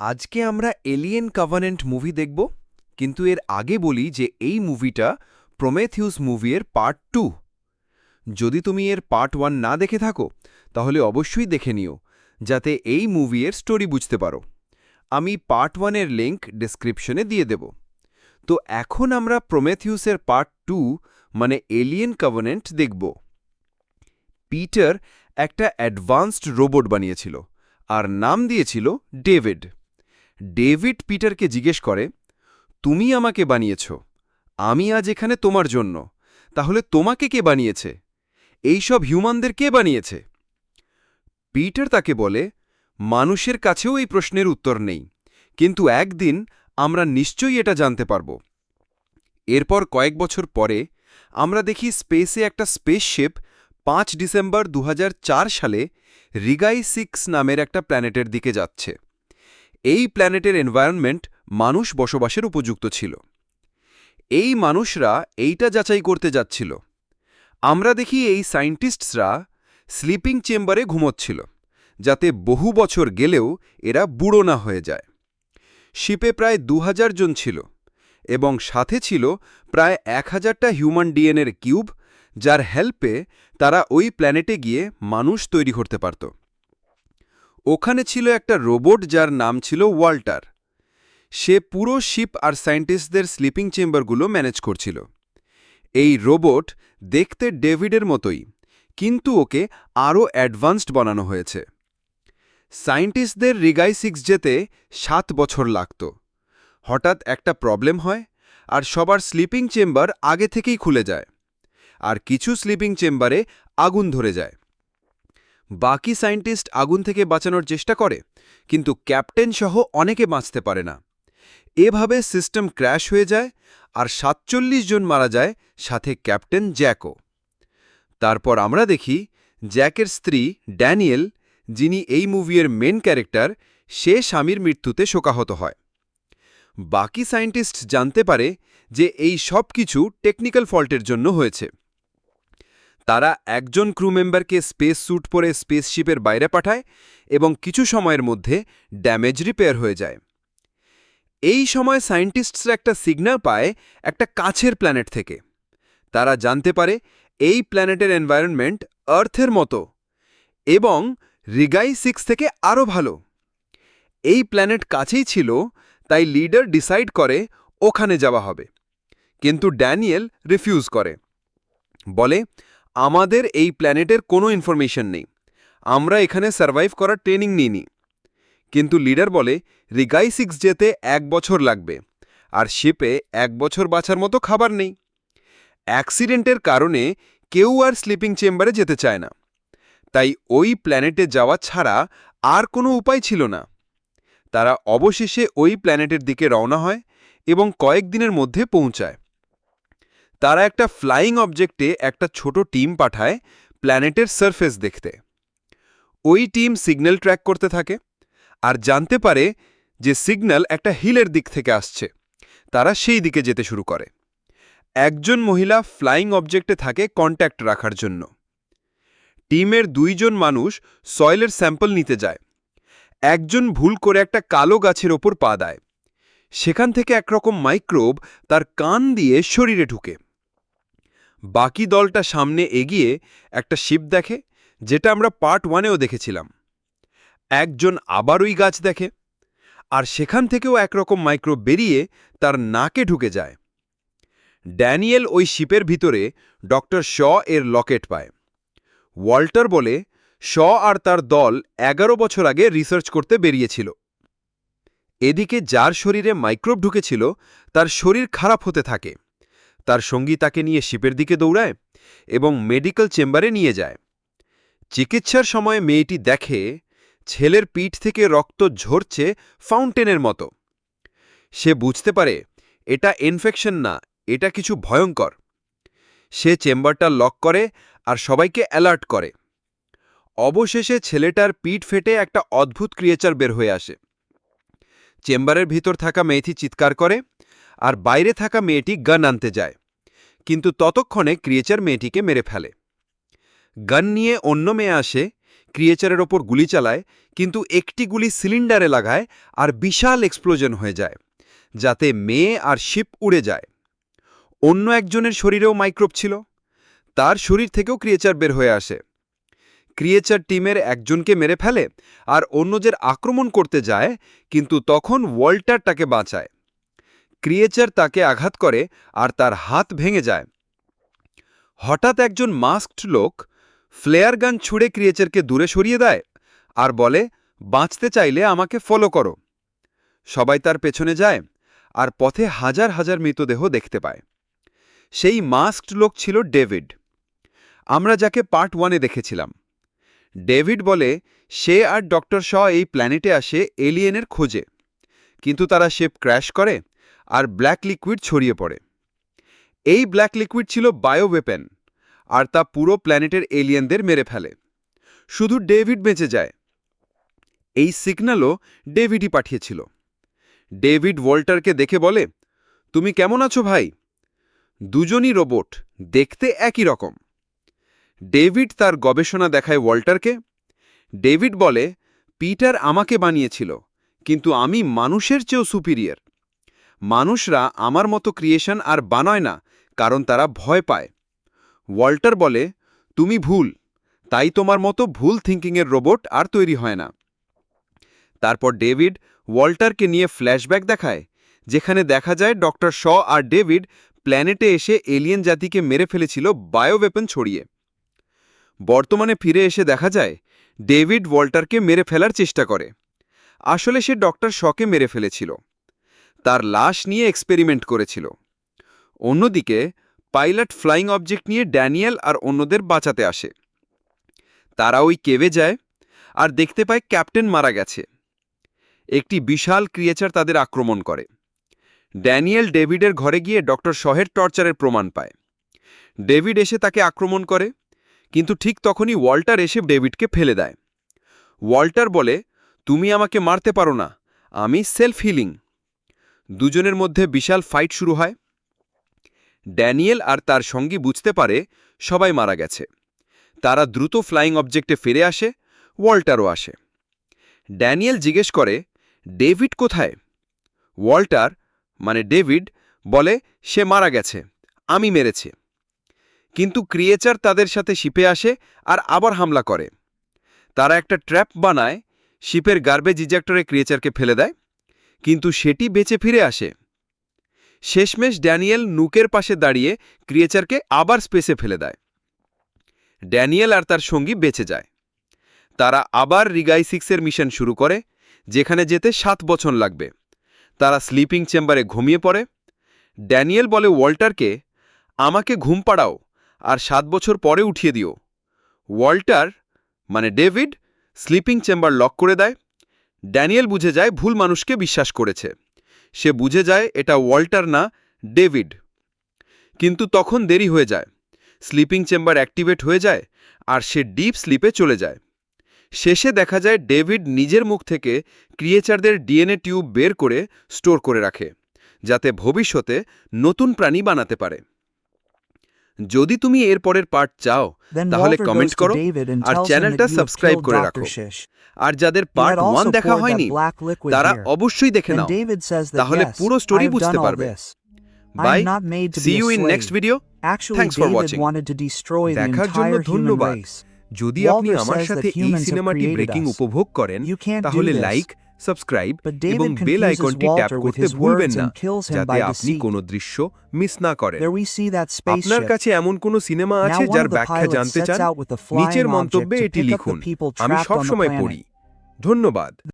আজকে আমরা alien কাভানেন্ট movie দেখব, কিন্তু এর আগে বলি যে এই মুভিটা প্রোমেথিউস মুভির পার্ট টু যদি তুমি এর পার্ট ওয়ান না দেখে থাকো, তাহলে অবশ্যই দেখে নিও, যাতে এই মুভির স্টোরি বুঝতে পারো। আমি পার্ট ওয়ানের লিঙ্ক ডেসক্রিপশনে দিয়ে দেব। তো এখন আমরা প্রোমেথিউসের পার্ট টু মানে এলিয়েন কাভানেন্ট দেখব। পিটার একটা অ্যাডভান্সড রোবট বানিয়েছিল, আর নাম দিয়েছিল ডেভিড ডেভিড পিটারকে জিজ্ঞেস করে, তুমি আমাকে বানিয়েছ, আমি আজ এখানে তোমার জন্য, তাহলে তোমাকে কে বানিয়েছে? এই সব হিউম্যানদের কে বানিয়েছে? পিটার তাকে বলে, মানুষের কাছেও এই প্রশ্নের উত্তর নেই, কিন্তু একদিন আমরা নিশ্চয়ই এটা জানতে পারব। এরপর কয়েক বছর পরে আমরা দেখি স্পেসে একটা স্পেসশিপ পাঁচ ডিসেম্বর দু হাজার চার সালে রিগাই সিক্স নামের একটা প্ল্যানেটের দিকে যাচ্ছে। এই প্ল্যানেটের এনভায়রনমেন্ট মানুষ বসবাসের উপযুক্ত ছিল। এই মানুষরা এইটা যাচাই করতে যাচ্ছিল। আমরা দেখি এই সায়েন্টিস্টসরা স্লিপিং চেম্বারে ঘুমোচ্ছিল, যাতে বহু বছর গেলেও এরা বুড়ো না হয়ে যায়। শিপে প্রায় দু জন ছিল এবং সাথে ছিল প্রায় এক হাজারটা হিউম্যান ডিএনএর কিউব যার হেল্পে তারা ওই প্ল্যানেটে গিয়ে মানুষ তৈরি করতে পারত। ওখানে ছিল একটা রোবট যার নাম ছিল ওয়াল্টার। সে পুরো শিপ আর সায়েন্টিস্টদের স্লিপিং চেম্বারগুলো ম্যানেজ করছিল। এই রোবট দেখতে ডেভিডের মতোই, কিন্তু ওকে আরও অ্যাডভান্সড বানানো হয়েছে। সায়েন্টিস্টদের রিগাই সিক্স যেতে সাত বছর লাগত। হঠাৎ একটা প্রবলেম হয় আর সবার স্লিপিং চেম্বার আগে থেকেই খুলে যায়। আর কিছু স্লিপিং চেম্বারে আগুন ধরে যায়। বাকি সায়েন্টিস্ট আগুন থেকে বাঁচানোর চেষ্টা করে, কিন্তু ক্যাপ্টেন সহ অনেকে বাঁচতে পারে না। এভাবে সিস্টেম ক্র্যাশ হয়ে যায় আর সাতচল্লিশ জন মারা যায়, সাথে ক্যাপ্টেন জ্যাকও। তারপর আমরা দেখি জ্যাকের স্ত্রী ড্যানিয়েল, যিনি এই মুভির মেন ক্যারেক্টার, সে স্বামীর মৃত্যুতে শোকাহত হয়। বাকি সায়েন্টিস্ট জানতে পারে যে এই সব কিছু টেকনিক্যাল ফল্টের জন্য হয়েছে। তারা একজন ক্রু মেম্বারকে স্পেস স্যুট পরে স্পেসশিপের বাইরে পাঠায় এবং কিছু সময়ের মধ্যে ড্যামেজ রিপেয়ার হয়ে যায়। এই সময় সায়েন্টিস্টসরা একটা সিগন্যাল পায় একটা কাছের প্ল্যানেট থেকে। তারা জানতে পারে এই প্ল্যানেটের এনভায়রনমেন্ট আর্থের মতো এবং রিগাই সিক্স থেকে আরও ভালো। এই প্ল্যানেট কাছেই ছিল, তাই লিডার ডিসাইড করে ওখানে যাওয়া হবে। কিন্তু ড্যানিয়েল রিফিউজ করে। বলে আমাদের এই প্ল্যানেটের কোনো ইনফরমেশন নেই। আমরা এখানে সার্ভাইভ করার ট্রেনিং নিইনি। কিন্তু লিডার বলে, রিগাই সিক্স যেতে এক বছর লাগবে, আর শিপে এক বছর বাঁচার মতো খাবার নেই। অ্যাক্সিডেন্টের কারণে কেউ আর স্লিপিং চেম্বারে যেতে চায় না। তাই ওই প্ল্যানেটে যাওয়া ছাড়া আর কোনো উপায় ছিল না। তারা অবশেষে ওই প্ল্যানেটের দিকে রওনা হয় এবং কয়েকদিনের মধ্যে পৌঁছায়। তারা একটা ফ্লাইং অবজেক্টে একটা ছোট টিম পাঠায় প্ল্যানেটের সারফেস দেখতে। ওই টিম সিগন্যাল ট্র্যাক করতে থাকে আর জানতে পারে যে সিগন্যাল একটা হিলের দিক থেকে আসছে। তারা সেই দিকে যেতে শুরু করে। একজন মহিলা ফ্লাইং অবজেক্টে থাকে কন্ট্যাক্ট রাখার জন্য। টিমের দুইজন মানুষ সয়েলের স্যাম্পল নিতে যায়। একজন ভুল করে একটা কালো গাছের ওপর পা দেয়। সেখান থেকে একরকম মাইক্রোব তার কান দিয়ে শরীরে ঢুকে। বাকি দলটা সামনে এগিয়ে একটা শিপ দেখে, যেটা আমরা পার্ট ওয়ানেও দেখেছিলাম। একজন আবার ওই গাছ দেখে, আর সেখান থেকেও একরকম মাইক্রোব বেরিয়ে তার নাকে ঢুকে যায়। ড্যানিয়েল ওই শিপের ভিতরে ডক্টর শ এর লকেট পায়। ওয়াল্টার বলে, শ আর তার দল এগারো বছর আগে রিসার্চ করতে বেরিয়েছিল। এদিকে যার শরীরে মাইক্রোব ঢুকেছিল, তার শরীর খারাপ হতে থাকে। তার সঙ্গী তাকে নিয়ে শিপের দিকে দৌড়ায় এবং মেডিকেল চেম্বারে নিয়ে যায়। চিকিৎসার সময় মেয়েটি দেখে ছেলের পিঠ থেকে রক্ত ঝরছে ফাউন্টেনের মতো। সে বুঝতে পারে, এটা ইনফেকশন না, এটা কিছু ভয়ঙ্কর। সে চেম্বারটা লক করে আর সবাইকে অ্যালার্ট করে। অবশেষে ছেলেটার পিঠ ফেটে একটা অদ্ভুত ক্রিয়েচার বের হয়ে আসে। চেম্বারের ভিতর থাকা মেয়েটি চিৎকার করে আর বাইরে থাকা মেয়েটি গান আনতে যায়। কিন্তু ততক্ষণে ক্রিয়েচার মেয়েটিকে মেরে ফেলে। গান নিয়ে অন্য মেয়ে আসে ক্রিয়েচারের ওপর গুলি চালায়, কিন্তু একটি গুলি সিলিন্ডারে লাগায় আর বিশাল এক্সপ্লোজন হয়ে যায়, যাতে মেয়ে আর শিপ উড়ে যায়। অন্য একজনের শরীরেও মাইক্রোব ছিল, তার শরীর থেকেও ক্রিয়েচার বের হয়ে আসে। ক্রিয়েচার টিমের একজনকে মেরে ফেলে আর অন্যদের আক্রমণ করতে যায়, কিন্তু তখন ওয়াল্টার তাকে বাঁচায়। ক্রিয়েচার তাকে আঘাত করে আর তার হাত ভেঙে যায়। হঠাৎ একজন মাস্কড লোক ফ্লেয়ার গান ছুঁড়ে ক্রিয়েচারকে দূরে সরিয়ে দেয় আর বলে, বাঁচতে চাইলে আমাকে ফলো করো। সবাই তার পেছনে যায় আর পথে হাজার হাজার মৃতদেহ দেখতে পায়। সেই মাস্কড লোক ছিল ডেভিড। আমরা যাকে পার্ট ওয়ানে দেখেছিলাম। ডেভিড বলে, সে আর ডক্টর শ এই প্ল্যানেটে আসে এলিয়েনের খোঁজে। কিন্তু তারা শেপ ক্র্যাশ করে আর ব্ল্যাক লিকুইড ছড়িয়ে পড়ে। এই ব্ল্যাক লিকুইড ছিল বায়ো বায়োওয়েপেন, আর তা পুরো প্ল্যানেটের এলিয়েনদের মেরে ফেলে। শুধু ডেভিড বেঁচে যায়। এই সিগন্যালও ডেভিডই পাঠিয়েছিল। ডেভিড ওয়াল্টারকে দেখে বলে, তুমি কেমন আছো ভাই? দুজনই রোবট, দেখতে একই রকম। ডেভিড তার গবেষণা দেখায় ওয়াল্টারকে। ডেভিড বলে, পিটার আমাকে বানিয়েছিল, কিন্তু আমি মানুষের চেয়েও সুপিরিয়র। মানুষরা আমার মতো ক্রিয়েশন আর বানায় না, কারণ তারা ভয় পায়। ওয়াল্টার বলে, তুমি ভুল, তাই তোমার মতো ভুল থিঙ্কিংয়ের রোবট আর তৈরি হয় না। তারপর ডেভিড ওয়াল্টারকে নিয়ে ফ্ল্যাশব্যাক দেখায়, যেখানে দেখা যায় ডক্টর শ আর ডেভিড প্ল্যানেটে এসে এলিয়েন জাতিকে মেরে ফেলেছিল বায়োওয়েপন ছড়িয়ে। বর্তমানে ফিরে এসে দেখা যায়, ডেভিড ওয়াল্টারকে মেরে ফেলার চেষ্টা করে। আসলে সে ডক্টর শকে মেরে ফেলেছিল। তার লাশ নিয়ে এক্সপেরিমেন্ট করেছিল। অন্যদিকে, পাইলট ফ্লাইং অবজেক্ট নিয়ে ড্যানিয়েল আর অন্যদের বাঁচাতে আসে। তারা ওই কেভে যায় আর দেখতে পায় ক্যাপ্টেন মারা গেছে। একটি বিশাল ক্রিয়েচার তাদের আক্রমণ করে। ড্যানিয়েল ডেভিডের ঘরে গিয়ে ডক্টর শহের টর্চারের প্রমাণ পায়। ডেভিড এসে তাকে আক্রমণ করে, কিন্তু ঠিক তখনই ওয়াল্টার এসে ডেভিডকে ফেলে দেয়। ওয়াল্টার বলে, তুমি আমাকে মারতে পারো না, আমি সেলফ হিলিং। দুজনের মধ্যে বিশাল ফাইট শুরু হয়। ড্যানিয়েল আর তার সঙ্গী বুঝতে পারে সবাই মারা গেছে। তারা দ্রুত ফ্লাইং অবজেক্টে ফিরে আসে, ওয়াল্টারও আসে। ড্যানিয়েল জিজ্ঞেস করে, ডেভিড কোথায়? ওয়াল্টার মানে ডেভিড, বলে, সে মারা গেছে, আমি মেরেছে। কিন্তু ক্রিয়েচার তাদের সাথে শিপে আসে আর আবার হামলা করে। তারা একটা ট্র্যাপ বানায়, শিপের গার্বেজ ইজেক্টরে ক্রিয়েচারকে ফেলে দেয়। কিন্তু সেটি বেঁচে ফিরে আসে। শেষমেশ ড্যানিয়েল নুকের পাশে দাঁড়িয়ে ক্রিয়েচারকে আবার স্পেসে ফেলে দেয়। ড্যানিয়েল আর তার সঙ্গী বেঁচে যায়। তারা আবার রিগাই সিক্সের মিশন শুরু করে, যেখানে যেতে সাত বছর লাগবে। তারা স্লিপিং চেম্বারে ঘুমিয়ে পড়ে। ড্যানিয়েল বলে ওয়াল্টারকে, আমাকে ঘুম পাড়াও, আর সাত বছর পরে উঠিয়ে দিও। ওয়াল্টার মানে ডেভিড, স্লিপিং চেম্বার লক করে দেয়। ড্যানিয়েল বুঝে যায় ভুল মানুষকে বিশ্বাস করেছে। সে বুঝে যায় এটা ওয়াল্টার না, ডেভিড। কিন্তু তখন দেরি হয়ে যায়। স্লিপিং চেম্বার অ্যাক্টিভেট হয়ে যায় আর সে ডিপ স্লিপে চলে যায়। শেষে দেখা যায় ডেভিড নিজের মুখ থেকে ক্রিয়েচারদের ডিএনএ টিউব বের করে স্টোর করে রাখে, যাতে ভবিষ্যতে নতুন প্রাণী বানাতে পারে। যদি তুমি এরপরের পার্ট চাও তাহলে কমেন্ট করো আর চ্যানেলটা সাবস্ক্রাইব করে রাখো। আর যাদের পার্ট ওয়ান দেখা হয়নি তারা অবশ্যই দেখে নাও। তাহলে পুরো স্টোরি বুঝতে পারবে। Bye see you in next video thanks for watching দেখার জন্য ধন্যবাদ। যদি আপনি আমার সাথে এই সিনেমাটি ব্রেকিং উপভোগ করেন তাহলে লাইক সাবস্ক্রাইব এবং বেল আইকনটি ট্যাপ করতে ভুলবেন না যাতে আপনি কোনো দৃশ্য মিস না করেন। আপনার কাছে এমন কোন সিনেমা আছে যার ব্যাখ্যা জানতে চান? নিচের মন্তব্যে এটি লিখুন। আমি সবসময় পড়ি। ধন্যবাদ।